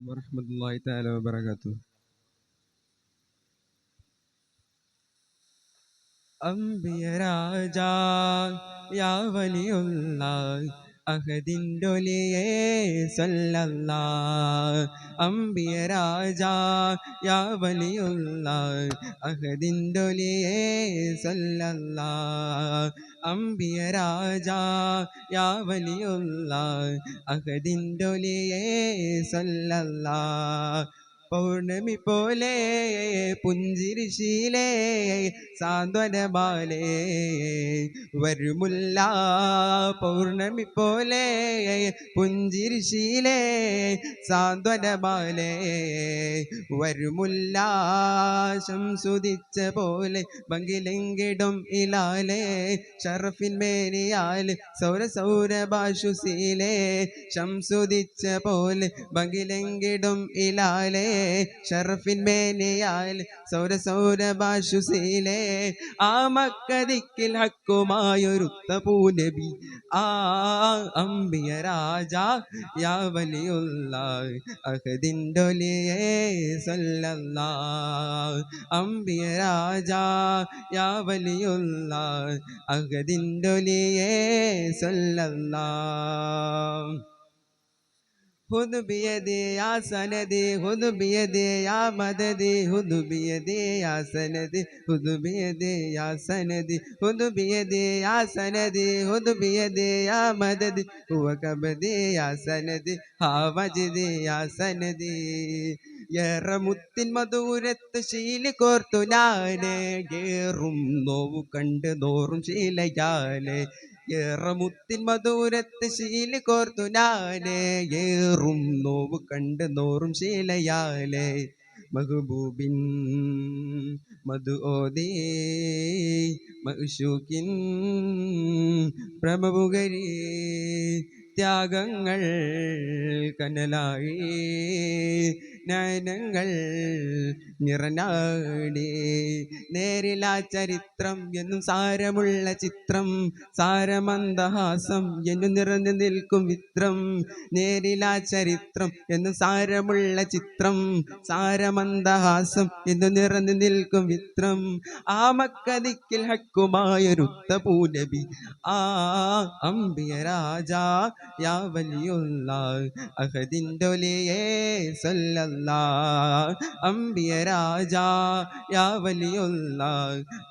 വറഹമത്തല്ലാഹി താല വബറകാത്തു അംബിയ രാജാ യാ വലിയുള്ള അഹദിന്റൊലിയേ സല്ലല്ലാ അമ്പിയ രാജാ യാ വലിയുള്ള അഹദിന്റൊലിയേ സല്ലല്ലാ അമ്പിയ രാജാ യാ വലിയുള്ള അഹദിന്റൊലിയേ സല്ലല്ല. പൗർണമി പോലെ പുഞ്ചിരിശീലേ സാന്ത്വനമാലേ. വരുമുല്ല പൗർണമി പോലെ പുഞ്ചിരിശീലേ സാന്ത്വനമാലേ. വരുമുല്ല ശംസുദിച്ച പോലെ ബങ്കിലെങ്കിടും ഇലാലേ ഷറഫിൻ മേനിയാൽ സൗര സൗരഭാഷുശീലേ ശംസുദിച്ച പോലെ ബങ്കിലെങ്കിടും ഇലാലേ ഷറഫിൻ മേനിയാൽ സൗര സൗരഭാഷുശീലേ ആ മക്കതിക്കിൽ ഹക്കുമായൊരുത്ത പൂനബി ആ അമ്പിയ രാജ യാ വലിയുള്ള അഹദിന്റൊലിയേ സല്ലല്ലാ അമ്പിയ രാജ യാ വലിയുള്ള അഹദിന്റൊലിയേ സല്ലല്ലാ خذ بيدي يا سندي خذ بيدي يا مددي خذ بيدي يا سندي خذ بيدي يا سندي خذ بيدي يا سندي خذ بيدي يا مددي هو كبدي يا سندي ها مجدي يا سندي ഏറെ മുത്തിൻ മധുരത്ത് ശീലി കോർത്തു ഞാനേ ഏറും നോവു കണ്ട് നോറും ശീലയാലേ ഏറെ മുത്തിൻ മധുരത്ത് ശീല കോർത്തു ഞാനേ. ഏറും നോവ് കണ്ട് നോറും ശീലയാലേ. മഹബൂബിൻ മധു ഓദേ മഷൂക്കിൻ പ്രഭുകരി ത്യാഗങ്ങൾ കനലായി നയനങ്ങൾ നിറനാടി. നേരിലാ ചരിത്രം എന്നും സാരമുള്ള ചിത്രം സാരമന്ദഹാസം എന്നും നിറഞ്ഞു നിൽക്കും വിത്രം. നേരിലാ ചരിത്രം എന്നും സാരമുള്ള ചിത്രം സാരമന്ദഹാസം എന്നും നിറഞ്ഞു നിൽക്കും വിത്രം. ആ മക്കതിക്കിൽ ഹക്കുമായൊരുത്ത പൂനബി ആ അമ്പിയ രാജ യാ വലിയുള്ള അഹദിന്റൊലിയേ സല്ലല്ലാ അമ്പിയ രാജ യാ വലിയുള്ള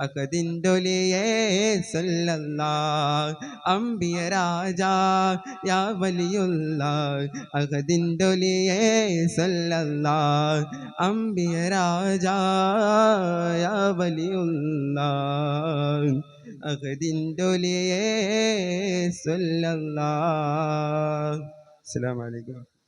അഹദിന്റൊലിയേ സല്ലല്ലാ അമ്പിയ രാജ യാ വലിയുള്ള അഹദിന്റൊലിയേ സല്ലല്ലാ അമ്പിയ രാജ യാ വലിയുള്ള അഹദിന്റൊലിയേ സല്ലല്ലാഹ് അസ്സലാമു അലൈക്കും.